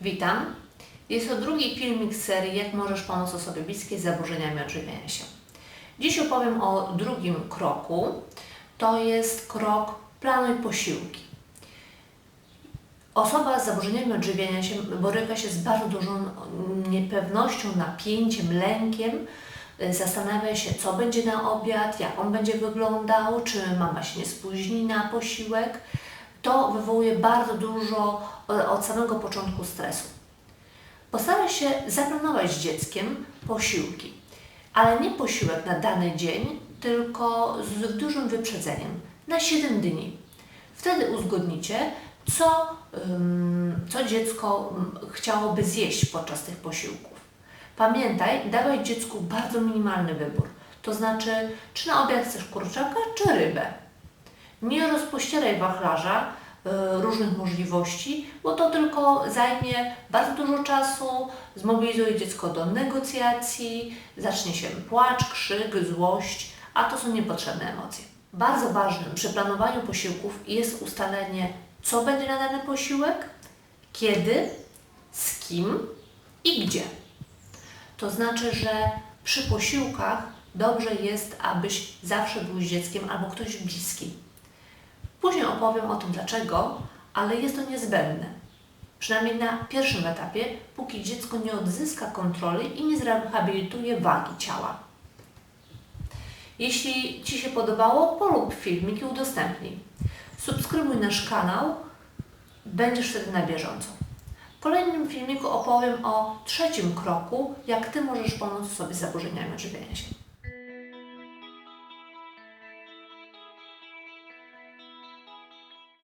Witam. Jest to drugi filmik z serii Jak możesz pomóc osobie bliskiej z zaburzeniami odżywiania się. Dziś opowiem o drugim kroku. To jest krok planuj posiłki. Osoba z zaburzeniami odżywiania się boryka się z bardzo dużą niepewnością, napięciem, lękiem. Zastanawia się, co będzie na obiad, jak on będzie wyglądał, czy mama się nie spóźni na posiłek. To wywołuje bardzo dużo e, od samego początku stresu. Postaraj się zaplanować z dzieckiem posiłki, ale nie posiłek na dany dzień, tylko z dużym wyprzedzeniem, na 7 dni. Wtedy uzgodnicie, co, co dziecko chciałoby zjeść podczas tych posiłków. Pamiętaj, dawaj dziecku bardzo minimalny wybór. To znaczy, czy na obiad chcesz kurczaka, czy rybę. Nie rozpościeraj wachlarza y, różnych możliwości, bo to tylko zajmie bardzo dużo czasu, zmobilizuje dziecko do negocjacji, zacznie się płacz, krzyk, złość, a to są niepotrzebne emocje. Bardzo ważnym przy planowaniu posiłków jest ustalenie, co będzie na dany posiłek, kiedy, z kim i gdzie. To znaczy, że przy posiłkach dobrze jest, abyś zawsze był z dzieckiem albo ktoś bliski. Później opowiem o tym dlaczego, ale jest to niezbędne. Przynajmniej na pierwszym etapie, póki dziecko nie odzyska kontroli i nie zrehabilituje wagi ciała. Jeśli Ci się podobało, polub filmik i udostępnij. Subskrybuj nasz kanał, będziesz wtedy na bieżąco. W kolejnym filmiku opowiem o trzecim kroku, jak Ty możesz pomóc sobie z zaburzeniami odżywiania się.